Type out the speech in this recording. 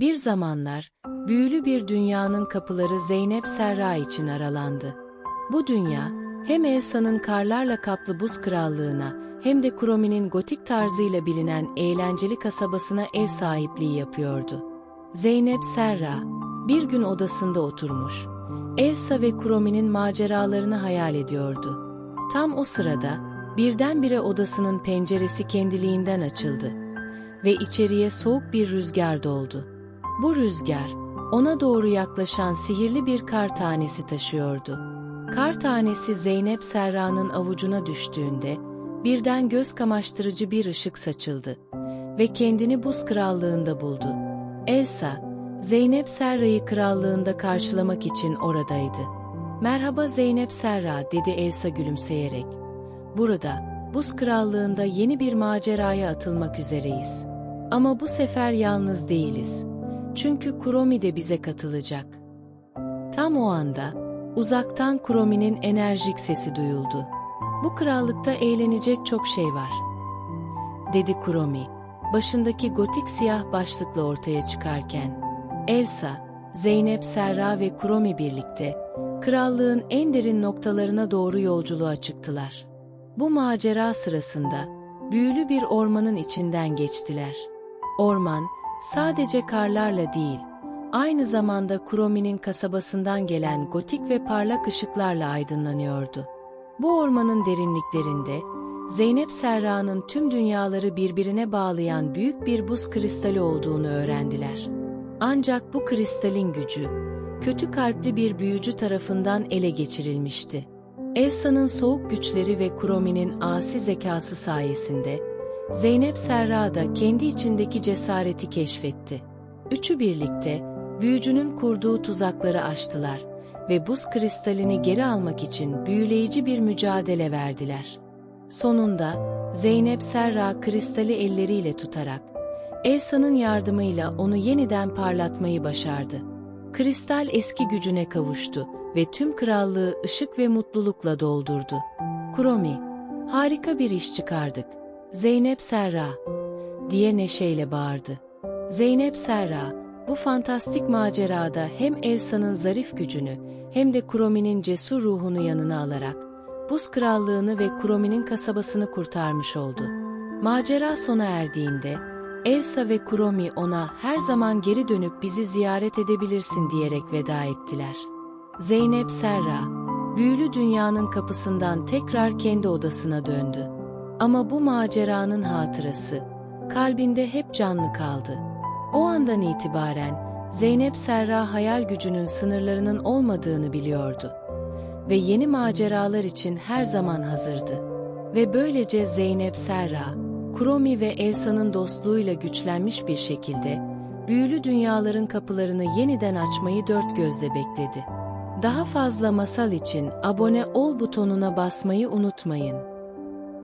Bir zamanlar, büyülü bir dünyanın kapıları Zeynep Serra için aralandı. Bu dünya, hem Elsa'nın karlarla kaplı buz krallığına, hem de Kuromi'nin gotik tarzıyla bilinen eğlenceli kasabasına ev sahipliği yapıyordu. Zeynep Serra, bir gün odasında oturmuş, Elsa ve Kuromi'nin maceralarını hayal ediyordu. Tam o sırada, birdenbire odasının penceresi kendiliğinden açıldı ve içeriye soğuk bir rüzgar doldu. Bu rüzgar, ona doğru yaklaşan sihirli bir kar tanesi taşıyordu. Kar tanesi Zeynep Serra'nın avucuna düştüğünde, birden göz kamaştırıcı bir ışık saçıldı ve kendini buz krallığında buldu. Elsa, Zeynep Serra'yı krallığında karşılamak için oradaydı. Merhaba Zeynep Serra, dedi Elsa gülümseyerek. Burada, buz krallığında yeni bir maceraya atılmak üzereyiz. Ama bu sefer yalnız değiliz. Çünkü Kuromi de bize katılacak. Tam o anda, uzaktan Kuromi'nin enerjik sesi duyuldu. Bu krallıkta eğlenecek çok şey var. Dedi Kuromi, başındaki gotik siyah başlıkla ortaya çıkarken. Elsa, Zeynep Serra ve Kuromi birlikte, krallığın en derin noktalarına doğru yolculuğa çıktılar. Bu macera sırasında, büyülü bir ormanın içinden geçtiler. Orman, sadece karlarla değil, aynı zamanda Kuromi'nin kasabasından gelen gotik ve parlak ışıklarla aydınlanıyordu. Bu ormanın derinliklerinde, Zeynep Serra'nın tüm dünyaları birbirine bağlayan büyük bir buz kristali olduğunu öğrendiler. Ancak bu kristalin gücü, kötü kalpli bir büyücü tarafından ele geçirilmişti. Elsa'nın soğuk güçleri ve Kuromi'nin asi zekası sayesinde, Zeynep Serra da kendi içindeki cesareti keşfetti. Üçü birlikte, büyücünün kurduğu tuzakları aştılar ve buz kristalini geri almak için büyüleyici bir mücadele verdiler. Sonunda, Zeynep Serra kristali elleriyle tutarak, Elsa'nın yardımıyla onu yeniden parlatmayı başardı. Kristal eski gücüne kavuştu ve tüm krallığı ışık ve mutlulukla doldurdu. Kuromi, harika bir iş çıkardık. Zeynep Serra, diye neşeyle bağırdı. Zeynep Serra, bu fantastik macerada hem Elsa'nın zarif gücünü hem de Kuromi'nin cesur ruhunu yanına alarak, Buz Krallığını ve Kuromi'nin kasabasını kurtarmış oldu. Macera sona erdiğinde, Elsa ve Kuromi ona her zaman geri dönüp bizi ziyaret edebilirsin diyerek veda ettiler. Zeynep Serra, büyülü dünyanın kapısından tekrar kendi odasına döndü. Ama bu maceranın hatırası, kalbinde hep canlı kaldı. O andan itibaren Zeynep Serra hayal gücünün sınırlarının olmadığını biliyordu. Ve yeni maceralar için her zaman hazırdı. Ve böylece Zeynep Serra, Kuromi ve Elsa'nın dostluğuyla güçlenmiş bir şekilde, büyülü dünyaların kapılarını yeniden açmayı dört gözle bekledi. Daha fazla masal için abone ol butonuna basmayı unutmayın.